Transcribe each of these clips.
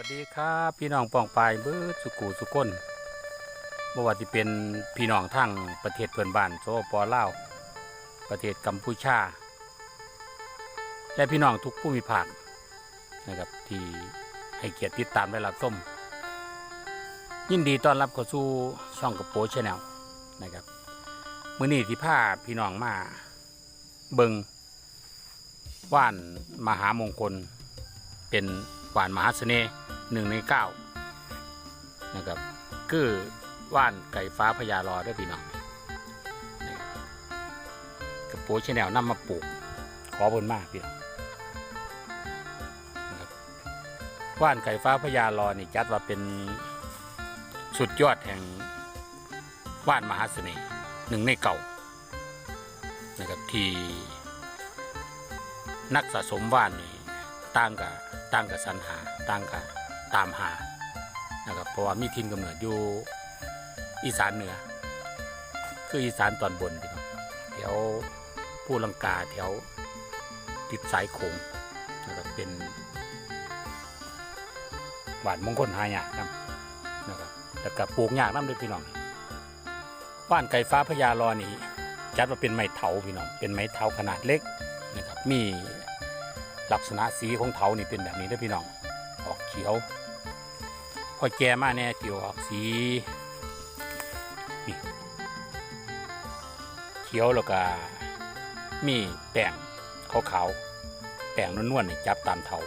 วัสดีครับพี่น้องปองปายเบิดสุกูสุก้นเมื่อว่าที่เป็นพี่น้องทั้งประเทศเพื่อนบ้านโซปอลาวประเทศกัมพูชา และพี่น้องทุกผู้มีภาคนะครับที่ให้เกียรติติดตามและรับชมยินดีต้อนรับเข้าสู่ช่องกระโปงชแนลนะครับมื้อนี้ที่พาพี่น้องมาเบิงว่านมหามงคลเป็น วานมหาเสน่ห์หนึ่งในเก้านะครับคือว่านไก่ฟ้าพญารอด้วยพี่น้องกับกระปรงชแนลนำมาปลูก ขอบนมากพี่น้องนะว่านไก่ฟ้าพญารอนี่จัดว่าเป็นสุดยอดแห่งว่านมหาเสน่ห์หนึ่งในเก่านะครับที่นักสะสมว่านนี่ต่างกับ ต่างกับสรรหาต่างกับตามหานะครับเพราะว่ามีทินกำเนิดอยู่อีสานเหนือ คืออีสานตอนบนพี่น้องแถวผู้ลังกาแถวติดสายโขงนะครับเป็นหวานมงคลหายากนํนะครับแล้วก็ปลูกยากน้ำด้วยพี่น้องว่านไก่ฟ้าพญารอนี่จัดว่าเป็นไม้เถาพี่น้องเป็นไม้เถาขนาดเล็กนะครับมี ลักษณะสีของเถานี่เป็นแบบนี้เด้อพี่น้อง ออกเขียว พอแก่มาเนี่ยจิวออกสีนี่เขียวแล้วก็มีแป้งขาวๆแป้งนวลๆนี่จับตามเถา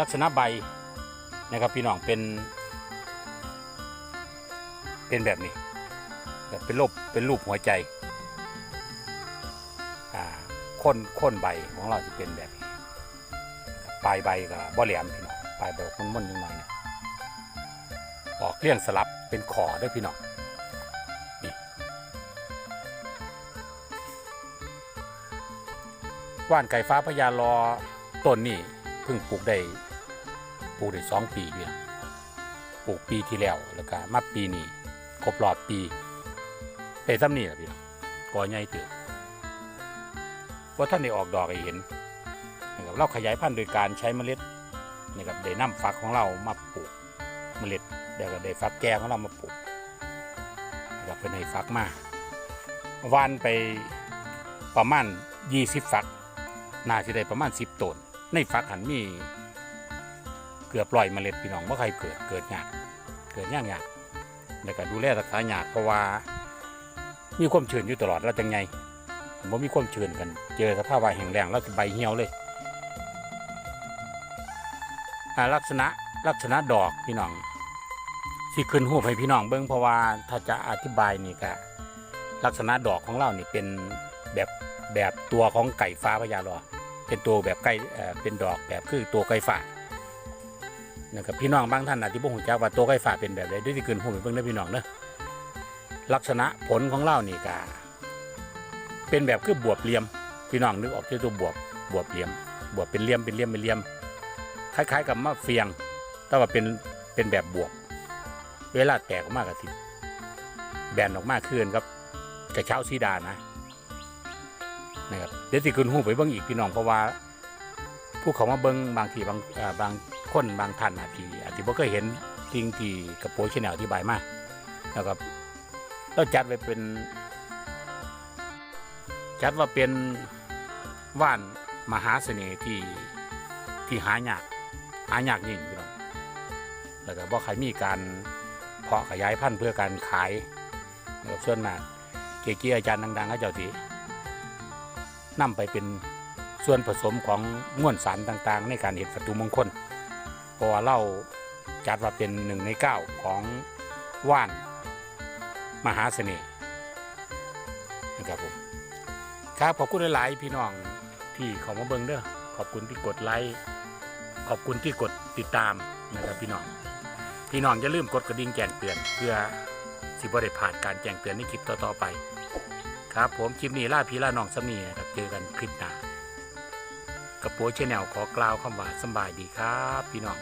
ลักษณะใบนะครับพี่น้องเป็น เป็นแบบนี้ เป็นรูปเป็นรูปหัวใจค้นค้นใบของเราจะเป็นแบบนี้ปลายใบกับบ่แหลมพี่น้องปลายใบมันมันๆนิดหน่อยนะออกเลี่ยงสลับเป็นขอด้วยพี่น้องนี่ว่านไก่ฟ้าพญารอต้นนี่เพิ่งปลูกได้ปลูกได้สองปีพี่น้องปลูกปีที่แล้วแล้วก็มาปีนี้ครบรอบปี แต่ซ้ำนี่แหละพี่ก่อใหญ่เติบว่าท่านได้ออกดอกให้เห็นนะครับเราขยายพันธุ์โดยการใช้เมล็ดนะครับได้นำฟักของเรามาปลูกเมล็ดเดี๋ยวก็ได้ฟักแก่ของเรามาปลูกนะครับเป็นให้ฟักมาวานไปประมาณ 20 ฟัก น่าจะได้ประมาณ 10ต้นในฟักหันมีเกือบปล่อยเมล็ดพี่น้องว่าใครเกิดเกิดยากเกิดยากยากแล้วก็ดูแลรักษายากเพราะว่า มีความชื้นอยู่ตลอดแล้วจังไงผมว่ามีความชื้นกัน เจอสภาพว่าแห้งแล้งแล้วใบเหี่ยวเลยลักษณะลักษณะดอกพี่น้องที่ขึ้นหูปให้พี่น้องเบิ้งเพราะว่าถ้าจะอธิบายนี่ก็ลักษณะดอกของเรานี่เป็นแบบแบบตัวของไก่ฟ้าพญาลอเป็นตัวแบบไก่เอ่อเป็นดอกแบบคือตัวไก่ฟ้านะครับพี่น้องบางท่านอาจจะบ่ฮู้จักว่าตัวไก่ฝาเป็นแบบใดด้วยที่เกินหูไปเบิ่งได้พี่น้องเด้อ ลักษณะผลของเล่านี่ก็เป็นแบบคือบวบเหลี่ยมพี่น้องนึกออกที่ตัวบวบบวบเหลี่ยม บวบเป็นเหลี่ยมเป็นเหลี่ยมเป็นเหลี่ยม คล้าย ๆ กับมะเฟียง แต่ว่าเป็นเป็นแบบบวบ เวลาแตกออกมากระติแบนออกมาคืนครับกระเช้าสีดานะนะครับเดี๋ยวสิคืนหูไปเบิ่งอีกพี่น้องเพราะว่าผู้เขามาเบิ้งบางทีบางบางคนบางท่านอาจจะอาจจะบ่เคยเห็นสิ่งที่กระโปรงชแนลอธิบายมาแล้วก็ เราจัดไว้เป็น จัดว่าเป็นว่านมหาเสน่ห์ที่ที่หายากหายากยิ่งพี่น้องแล้วก็บ่ใครมีการเพาะขยายพันธุ์เพื่อการขายนะครับส่วนมากเกจิอาจารย์ดังๆเขาเจ้าที่นำไปเป็นส่วนผสมของม้วนสารต่างๆ ในการเห็ดประตูมงคลเพราะว่าเราจัดว่าเป็นหนึ่งในเก้าของว่าน มหาเสน่ห์นะครับผมครับขอบคุณหลาย ๆ พี่น้องที่เขามาเบิ่งเด้อขอบคุณที่กดไลค์ขอบคุณที่กดติดตามนะครับพี่น้อง พี่น้องอย่าลืมกดกระดิ่งแจ้งเตือน เพื่อสิบได้ผ่านการแจ้งเตือนในคลิปต่อ ๆ ไป ครับผมคลิปนี้ล่าพี่ล่าน้องสำนีนะครับเจอกันคลิปหน้ากับโปรชแนลขอกล่าวคำว่าสบายดีครับ พี่น้อง